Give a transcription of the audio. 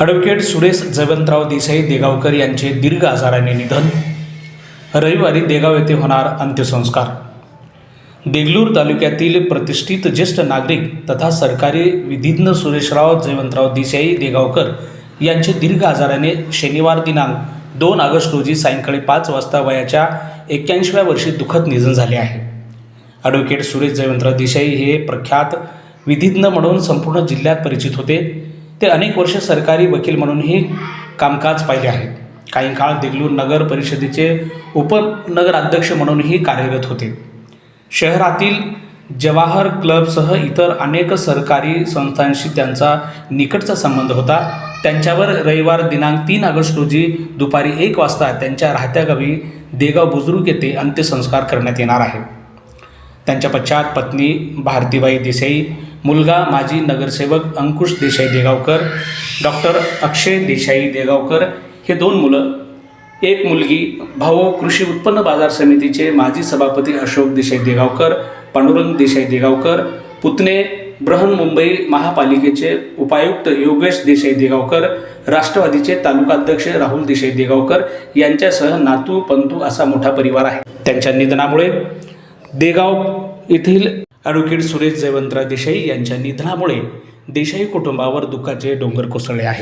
Advocate Suresh Jaywantrao Desai Degaonkar यांचे दीर्घ आजाराने निधन. रविवारी देगाव येथे होणार अंत्यसंस्कार. देगलूर तालुक्यातील प्रतिष्ठित ज्येष्ठ नागरिक तथा सरकारी विधिज्ञ सुरेशराव जयवंतराव देसाई देगावकर यांचे दीर्घ आजाराने शनिवार दिनांक दोन ऑगस्ट रोजी सायंकाळी पाच वाजता वयाच्या एक्क्याऐंशीव्या वर्षी दुःखद निधन झाले आहे. ॲडव्होकेट सुरेश जयवंतराव देसाई हे प्रख्यात विधिज्ञ म्हणून संपूर्ण जिल्ह्यात परिचित होते. ते अनेक वर्ष सरकारी वकील म्हणूनही कामकाज पाहिले आहे काही काळ देगलूर नगर परिषदेचे उपनगराध्यक्ष म्हणूनही कार्यरत होते. शहरातील जवाहर क्लबसह इतर अनेक सरकारी संस्थांशी त्यांचा निकटचा संबंध होता. त्यांच्यावर रविवार दिनांक तीन ऑगस्ट रोजी दुपारी एक वाजता त्यांच्या राहत्या गावी देगाव बुजुर्ग येथे अंत्यसंस्कार करण्यात येणार आहे. त्यांच्या पश्चात पत्नी भारतीबाई देसाई मुलगा माजी नगरसेवक अंकुश देसाई देगावकर डॉक्टर अक्षय देसाई देगावकर हे दोन मुलं. एक मुलगी भाऊ कृषी उत्पन्न बाजार समितीचे माजी सभापती अशोक देसाई देगावकर पांडुरंग देसाई देगावकर पुतणे बृहन्मुंबई महापालिकेचे उपायुक्त योगेश देसाई देगावकर राष्ट्रवादीचे तालुकाध्यक्ष राहुल देसाई देगावकर यांच्यासह नातू पंतू असा मोठा परिवार आहे. त्यांच्या निधनामुळे देगाव येथील ॲडव्होकेट सुरेश जयवंतराव देसाई यांच्या निधनामुळे देसाई कुटुंबावर दुःखाचे डोंगर कोसळले आहेत.